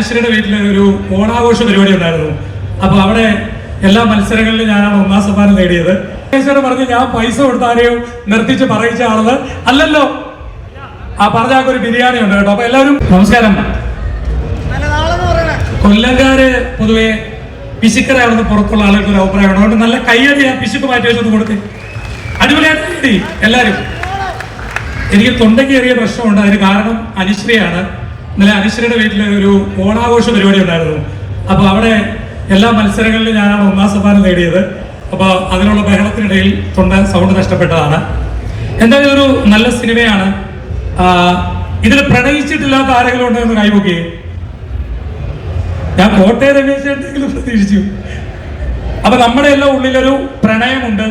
അനുശ്വരയുടെ വീട്ടിൽ ഒരു ഓണാഘോഷ പരിപാടി ഉണ്ടായിരുന്നു. അപ്പൊ അവിടെ എല്ലാ മത്സരങ്ങളിലും ഞാനാണ് ഒന്നാം സമ്മാനം നേടിയത്. പറഞ്ഞു ഞാൻ പൈസ കൊടുത്താരെയോ നിർത്തിച്ച് പറയിച്ച ആളത് അല്ലല്ലോ. ആ പറഞ്ഞ ഒരു ബിരിയാണി ഉണ്ട് കേട്ടോ. അപ്പൊ എല്ലാവരും നമസ്കാരം. കൊല്ലംകാര് പൊതുവെ പിശുക്കരാണെന്ന് പുറത്തുള്ള ആളുകൾക്ക് ഒരു അഭിപ്രായമാണ് അതുകൊണ്ട് നല്ല കയ്യടി ആ പിശുക്ക് മാറ്റി വെച്ചൊന്ന് കൊടുത്തി അടിപൊളിയായിട്ട് എല്ലാരും എനിക്ക് തൊണ്ടയ്ക്ക് ചെറിയ പ്രശ്നമുണ്ട്. അതിന് കാരണം അനുശ്രീയാണ് ഇന്നലെ അനുശ്രീയുടെ വീട്ടിൽ ഒരു ഓണാഘോഷ പരിപാടി ഉണ്ടായിരുന്നു. അപ്പൊ അവിടെ എല്ലാ മത്സരങ്ങളിലും ഞാനാണ് ഒന്നാം സമ്മാനം നേടിയത്. അപ്പൊ അതിനുള്ള ബഹളത്തിനിടയിൽ തൊണ്ട സൗണ്ട് നഷ്ടപ്പെട്ടതാണ്. എന്തായാലും ഒരു നല്ല സിനിമയാണ്. ഇതിൽ പ്രണയിച്ചിട്ടില്ലാത്ത ആരെങ്കിലും ഉണ്ടോ എന്ന് കൈപൊക്കി ഞാൻ കോട്ടയം രമേശെങ്കിലും പ്രതീക്ഷിച്ചു. അപ്പൊ നമ്മുടെ എല്ലാം ഉള്ളിലൊരു പ്രണയമുണ്ട്.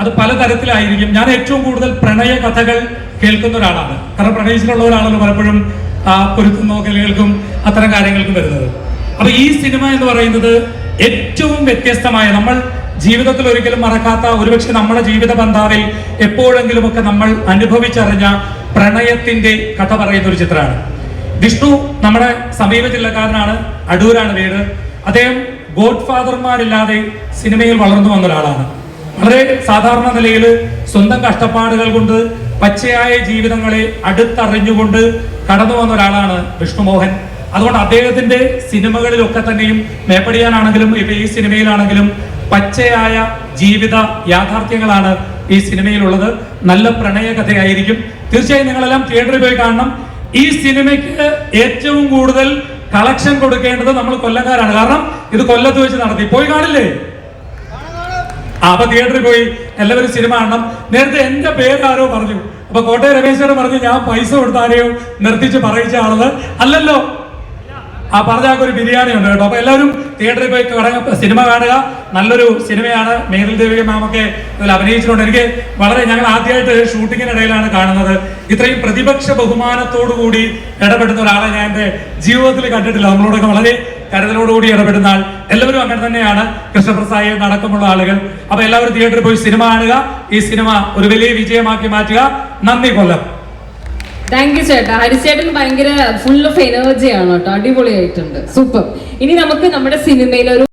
അത് പലതരത്തിലായിരിക്കും ഞാൻ ഏറ്റവും കൂടുതൽ പ്രണയ കഥകൾ കേൾക്കുന്ന ഒരാളാണ്. കാരണം പ്രണയിച്ചിട്ടുള്ള ഒരാളാണ് പലപ്പോഴും ആ പൊരുത്തം അത്തരം കാര്യങ്ങൾക്കും വരുന്നത്. അപ്പൊ ഈ സിനിമ എന്ന് പറയുന്നത് ഏറ്റവും വ്യത്യസ്തമായ നമ്മൾ ജീവിതത്തിൽ ഒരിക്കലും മറക്കാത്ത ഒരുപക്ഷെ നമ്മുടെ ജീവിത ബന്ധാവിൽ എപ്പോഴെങ്കിലുമൊക്കെ നമ്മൾ അനുഭവിച്ചറിഞ്ഞ പ്രണയത്തിന്റെ കഥ പറയുന്ന ഒരു ചിത്രമാണ്. വിഷ്ണു നമ്മുടെ സമീപ ജില്ലക്കാരനാണ് അടൂരാണ് വീട്. അദ്ദേഹം ഗോഡ് ഫാദർമാരില്ലാതെ സിനിമയിൽ വളർന്നു വന്ന ഒരാളാണ്. വളരെ സാധാരണ നിലയിൽ സ്വന്തം കഷ്ടപ്പാടുകൾ കൊണ്ട് പച്ചയായ ജീവിതങ്ങളെ അടുത്തറിഞ്ഞുകൊണ്ട് കടന്നു വന്ന ഒരാളാണ് വിഷ്ണുമോഹൻ. അതുകൊണ്ട് അദ്ദേഹത്തിന്റെ സിനിമകളിലൊക്കെ തന്നെയും മേപ്പടിയാനാണെങ്കിലും ഇപ്പൊ ഈ സിനിമയിലാണെങ്കിലും പച്ചയായ ജീവിത യാഥാർത്ഥ്യങ്ങളാണ് ഈ സിനിമയിലുള്ളത്. നല്ല പ്രണയ കഥയായിരിക്കും. തീർച്ചയായും നിങ്ങളെല്ലാം തിയേറ്ററിൽ പോയി കാണണം. ഈ സിനിമയ്ക്ക് ഏറ്റവും കൂടുതൽ കളക്ഷൻ കൊടുക്കേണ്ടത് നമ്മൾ കൊല്ലക്കാരാണ്. കാരണം ഇത് കൊല്ലത്ത് വെച്ച് നടത്തി. പോയി കാണില്ലേ? അപ്പൊ തിയേറ്ററിൽ പോയി എല്ലാവരും സിനിമ കാണണം. നേരത്തെ എന്റെ പേരാരോ പറഞ്ഞു. അപ്പൊ കോട്ടയം രമേശ്വരൻ പറഞ്ഞു ഞാൻ പൈസ കൊടുത്താരെയോ നിർത്തിച്ച് പറയിച്ച ആളത് അല്ലല്ലോ. ആ പറഞ്ഞാൽ ഒരു ബിരിയാണി ഉണ്ട് കേട്ടോ. അപ്പൊ എല്ലാവരും തിയേറ്ററിൽ പോയി കടങ്ങ സിനിമ കാണുക. നല്ലൊരു സിനിമയാണ്. മേഘൽ ദേവിക മാമൊക്കെ അതിൽ അഭിനയിച്ചിട്ടുണ്ട്. എനിക്ക് വളരെ ഞങ്ങൾ ആദ്യമായിട്ട് ഷൂട്ടിങ്ങിനിടയിലാണ് കാണുന്നത്. ഇത്രയും പ്രതിപക്ഷ ബഹുമാനത്തോടു കൂടി ഇടപെടുന്ന ഒരാളെ ഞാൻ എന്റെ ജീവിതത്തിൽ കണ്ടിട്ടില്ല. നമ്മളോടൊക്കെ വളരെ കരുതലോടുകൂടി ഇടപെടുന്ന ആൾ എല്ലാവരും അങ്ങനെ തന്നെയാണ്. കൃഷ്ണപ്രസായി അടക്കമുള്ള ആളുകൾ. അപ്പൊ എല്ലാവരും തിയേറ്ററിൽ പോയി സിനിമ കാണുക. ഈ സിനിമ ഒരു വലിയ വിജയമാക്കി മാറ്റുക. നന്ദി കൊല്ലം. താങ്ക് യു ചേട്ടാ. ഹരിച്ചേട്ടൻ ഭയങ്കര ഫുൾ ഓഫ് എനർജി ആണ് കേട്ടോ. അടിപൊളിയായിട്ടുണ്ട്. സൂപ്പർ ഇനി നമുക്ക് നമ്മുടെ സിനിമയിൽ ഒരു